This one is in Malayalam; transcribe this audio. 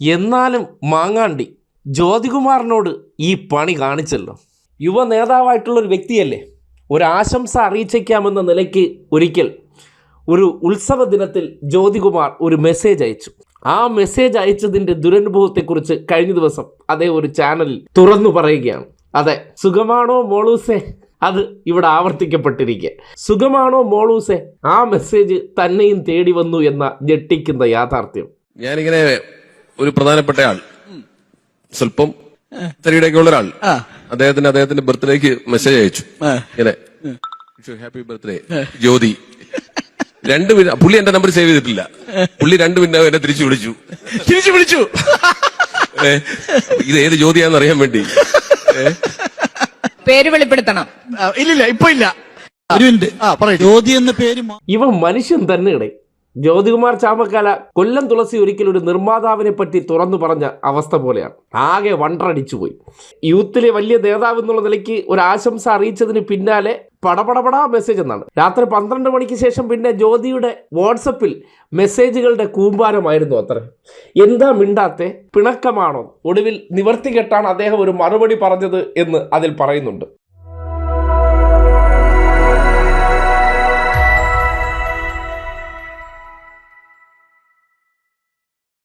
എന്നാലും മാങ്ങാണ്ടി ജ്യോതികുമാറിനോട് ഈ പണി കാണിച്ചല്ലോ. യുവ നേതാവായിട്ടുള്ളൊരു വ്യക്തിയല്ലേ. ഒരു ആശംസ അറിയിച്ചേക്കാമെന്ന നിലയ്ക്ക് ഒരിക്കൽ ഒരു ഉത്സവ ദിനത്തിൽ ജ്യോതികുമാർ ഒരു മെസ്സേജ് അയച്ചു. ആ മെസ്സേജ് അയച്ചതിന്റെ ദുരനുഭവത്തെക്കുറിച്ച് കഴിഞ്ഞ ദിവസം അതേ ഒരു ചാനലിൽ തുറന്നു പറയുകയാണ്. അതെ സുഖമാണോ മോളൂസെ? അത് ഇവിടെ ആവർത്തിക്കപ്പെട്ടിരിക്കുക സുഖമാണോ മോളൂസെ? ആ മെസ്സേജ് തന്നെയും തേടി വന്നു എന്ന ഞെട്ടിക്കുന്ന യാഥാർത്ഥ്യം. ഞാനിങ്ങനെ ഒരു പ്രധാനപ്പെട്ട ആൾ. സ്വല്പം തരിയുടെയൊക്കെ ഉള്ള ഒരാൾ. അദ്ദേഹത്തിന് അദ്ദേഹത്തിന്റെ ബർത്ത്ഡേക്ക് മെസ്സേജ് അയച്ചു. ഇങ്ങനെ. Happy birthday Jyoti. രണ്ട് മിനിറ്റ് പുള്ളി എന്റെ നമ്പർ സേവ് ചെയ്തിട്ടില്ല. പുള്ളി രണ്ട് മിനിറ്റ് എന്നെ തിരിച്ചു വിളിച്ചു. തിരിച്ചു വിളിച്ചു. ഇത് ഏത് ജ്യോതിയാന്ന് അറിയാൻ വേണ്ടി. പേര് വെളിപ്പെടുത്തണം. ഇല്ല ഇല്ലില്ല ഇപ്പൊ ഇല്ല. ഒരു മിനിറ്റ് ആ പറയൂ. ജ്യോതി എന്ന പേര് ഇവ മനുഷ്യൻ തന്നെയുടെ. ജ്യോതികുമാർ ചാമക്കാല കൊല്ലം തുളസി ഒരിക്കൽ ഒരു നിർമ്മാതാവിനെ പറ്റി തുറന്നു പറഞ്ഞ അവസ്ഥ പോലെയാണ്. ആകെ വണ്ടടിച്ചു പോയി. യൂത്തിലെ വലിയ നേതാവ് എന്നുള്ള നിലയ്ക്ക് ഒരു ആശംസ അറിയിച്ചതിന് പിന്നാലെ പടപടപടാ മെസ്സേജ് എന്നാണ്. രാത്രി പന്ത്രണ്ട് മണിക്ക് ശേഷം പിന്നെ ജ്യോതിയുടെ വാട്സപ്പിൽ മെസ്സേജുകളുടെ കൂമ്പാരമായിരുന്നു അത്ര. എന്താ മിണ്ടാത്തെ? പിണക്കമാണോ? ഒടുവിൽ നിവർത്തി കെട്ടാണ് അദ്ദേഹം ഒരു മറുപടി പറഞ്ഞത് എന്ന് അതിൽ പറയുന്നുണ്ട്.